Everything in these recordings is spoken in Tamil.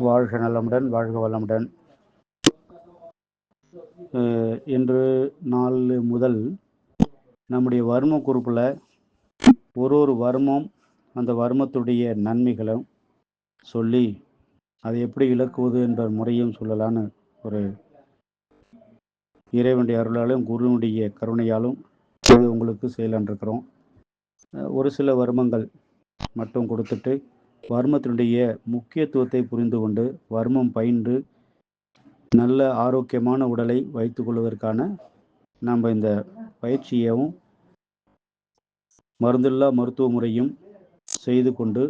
வாழ்க நலமுடன் வாழ்க வளமுடன். இன்று நாள் முதல் நம்முடைய வர்ம குறிப்பில் ஒரு ஒரு வர்மம் அந்த வர்மத்துடைய நன்மைகளும் சொல்லி அதை எப்படி இழக்குவது என்ற முறையும் சொல்லலான்னு ஒரு இறைவனுடைய அருளாலும் குருவினுடைய கருணையாலும் உங்களுக்கு செய்யலான் இருக்கிறோம். ஒரு சில வர்மங்கள் மட்டும் கொடுத்துட்டு வர்மத்தினுடைய முக்கியத்துவத்தை புரிந்து கொண்டு வர்மம் பயின்று நல்ல ஆரோக்கியமான உடலை வைத்துக் கொள்வதற்கான நம்ம இந்த பயிற்சியையும் மருந்தில்லா மருத்துவ முறையும் செய்து கொண்டு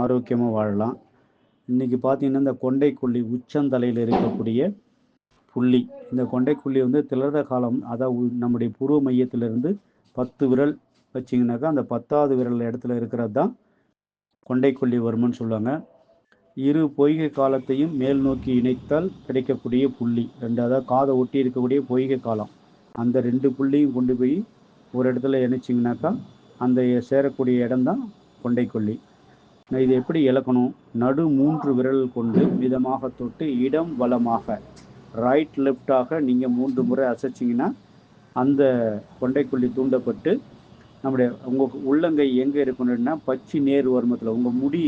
ஆரோக்கியமாக வாழலாம். இன்னைக்கு பார்த்தீங்கன்னா இந்த கொண்டைக்குள்ளி உச்சந்தலையில் இருக்கக்கூடிய புள்ளி. இந்த கொண்டைக்குள்ளி வந்து திலத காலம் அதாவது நம்முடைய பூர்வ மையத்திலிருந்து பத்து விரல் வச்சிங்கனாக்கா அந்த பத்தாவது விரல் இடத்துல இருக்கிறது தான் கொண்டைக்கொல்லி வருமன்னு சொல்லுவாங்க. இரு பொய்கை காலத்தையும் மேல் நோக்கி இணைத்தால் கிடைக்கக்கூடிய புள்ளி. ரெண்டு அதாவது காதை ஒட்டி இருக்கக்கூடிய பொய்கை காலம். அந்த ரெண்டு புள்ளியும் கொண்டு போய் ஒரு இடத்துல இணைச்சிங்கனாக்கா அந்த சேரக்கூடிய இடம்தான் கொண்டைக்கொல்லி. நான் இது எப்படி இழக்கணும்? நடு மூன்று விரல் கொண்டு மிதமாக தொட்டு இடம் வளமாக ரைட் லெஃப்டாக நீங்கள் மூன்று முறை அசைச்சிங்கன்னா அந்த கொண்டைக்கொல்லி தூண்டப்பட்டு நம்முடைய உங்கள் உள்ளங்கை எங்கே இருக்கணும்னா பச்சி நேர் ஓரமத்தில் உங்கள் முடி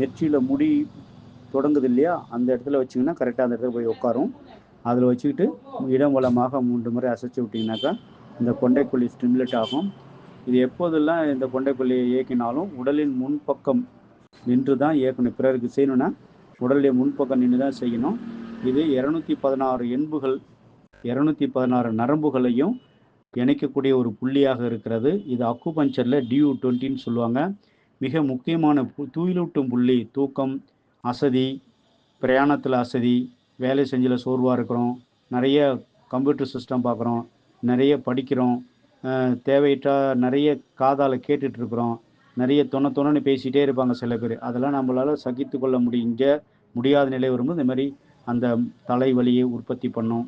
நெற்றியில் முடி தொடங்குது இல்லையா? அந்த இடத்துல வச்சிங்கன்னா கரெக்டாக அந்த இடத்துல போய் உட்காரும். அதில் வச்சுக்கிட்டு இடம் வளமாக மூன்று முறை அசைச்சு விட்டிங்கனாக்கா இந்த கொண்டைக்குழி ஸ்டிமுலேட் ஆகும். இது எப்போதெல்லாம் இந்த கொண்டைக்குழியை இயக்கினாலும் உடலின் முன்பக்கம் நின்று தான் இயக்கணும். பிறருக்கு செய்யணும்னா உடலுடைய முன்பக்கம் நின்று தான் செய்யணும். இது இரநூத்தி பதினாறு எண்புகள் இரநூத்தி பதினாறு நரம்புகளையும் இணைக்கக்கூடிய ஒரு புள்ளியாக இருக்கிறது. இது அக்குபஞ்சரில் டியூ டுவெண்ட்டின்னு சொல்லுவாங்க. மிக முக்கியமான பு புள்ளி தூக்கம் அசதி பிரயாணத்தில் அசதி வேலை செஞ்சில் சோர்வாக இருக்கிறோம். நிறைய கம்ப்யூட்டர் சிஸ்டம் பார்க்குறோம் நிறைய படிக்கிறோம். தேவையிட்டால் நிறைய காதால் கேட்டுட்ருக்குறோம் நிறைய தொண தொணன்னு பேசிகிட்டே இருப்பாங்க சில பேர். அதெல்லாம் நம்மளால் சகித்து கொள்ள முடிஞ்ச முடியாத நிலை வரும்போது இந்த மாதிரி அந்த தலைவலியை உற்பத்தி பண்ணும்.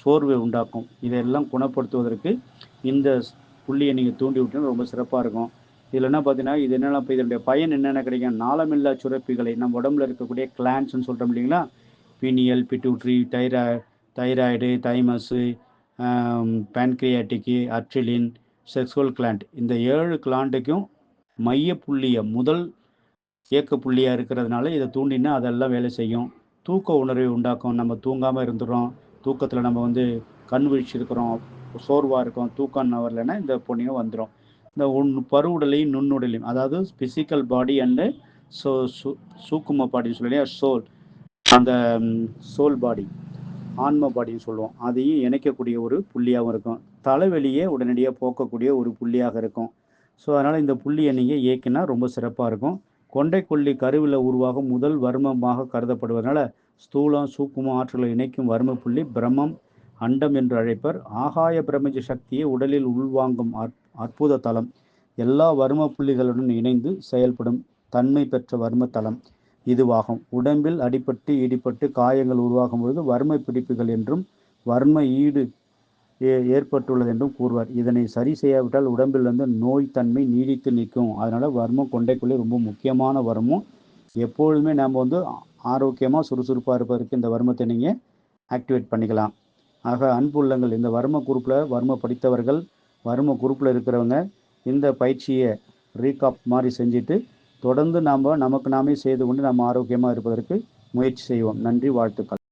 சோர்வை உண்டாக்கும். இதையெல்லாம் குணப்படுத்துவதற்கு இந்த புள்ளியை நீங்கள் தூண்டி விட்டீங்கன்னா ரொம்ப சிறப்பாக இருக்கும். இதில் என்ன பார்த்தீங்கன்னா இது என்னென்ன இப்போ இதனுடைய பயன் என்னென்ன கிடைக்கும்? நாளமில்லா சுரப்பிகளை நம்ம உடம்புல இருக்கக்கூடிய கிளான்ஸ்னு சொல்கிறோம் இல்லைங்களா? Pineal pituitary தைரா thyroid thymus pancreatic adrenal sexual gland இந்த ஏழு கிளாண்டுக்கும் மைய புள்ளியை முதல் இயக்க புள்ளியாக இருக்கிறதுனால இதை தூண்டினா அதெல்லாம் வேலை செய்யும். தூக்க உணர்வை உண்டாக்கும். நம்ம தூங்காமல் இருந்துடும் தூக்கத்தில் நம்ம வந்து கண் விழிச்சிருக்கிறோம் சோர்வாக இருக்கோம் தூக்கம் வரலைன்னா இந்த பொண்ணியும் வந்துடும் இந்த உன் பருவுடலையும் நுண்ணுடலையும் அதாவது ஃபிசிக்கல் பாடி அண்டு சோ சு சூக்கும பாடின்னு சொல்லி சோல் அந்த சோல் பாடி ஆன்ம பாடின்னு சொல்லுவோம். அதையும் இணைக்கக்கூடிய ஒரு புள்ளியாகவும் இருக்கும். தலைவலியே உடனடியாக போக்கக்கூடிய ஒரு புள்ளியாக இருக்கும். ஸோ அதனால் இந்த புள்ளியை நீங்கள் இயக்கினா ரொம்ப சிறப்பாக இருக்கும். கொண்டைக்கொல்லி கருவில் உருவாகும் முதல் வர்மமாக கருதப்படுவதனால ஸ்தூலம் சூக்கும ஆற்றலை இணைக்கும் வர்ம புள்ளி பிரம்மம் அண்டம் என்று அழைப்பர். ஆகாய பிரபஞ்ச சக்தியை உடலில் உள்வாங்கும் அற் அற்புத தலம். எல்லா வர்ம புள்ளிகளுடன் இணைந்து செயல்படும் தன்மை பெற்ற வர்ம தலம் இதுவாகும். உடம்பில் அடிபட்டு ஈடுபட்டு காயங்கள் உருவாகும் பொழுது வர்ம பிடிப்புகள் என்றும் வர்ம ஈடு ஏ- ஏற்பட்டுள்ளது என்றும் கூறுவார். இதனை சரி செய்யாவிட்டால் உடம்பில் வந்து நோய் தன்மை நீடித்து நிற்கும். அதனால் வர்மம் கொண்டைக்குள்ளே ரொம்ப முக்கியமான வர்மம் எப்பொழுதுமே நாம் வந்து ஆரோக்கியமாக சுறுசுறுப்பாக இருப்பதற்கு இந்த வர்மத்தை நீங்கள் ஆக்டிவேட் பண்ணிக்கலாம். ஆக அன்பு உள்ளங்கள் இந்த வர்ம குரூப்பில் வர்ம படித்தவர்கள் வர்ம குரூப்பில் இருக்கிறவங்க இந்த பயிற்சியை ரீகாப் மாதிரி செஞ்சுட்டு தொடர்ந்து நாம் நமக்கு நாமே செய்து கொண்டு நம்ம ஆரோக்கியமாக இருப்பதற்கு முயற்சி செய்வோம். நன்றி வாழ்த்துக்கள்.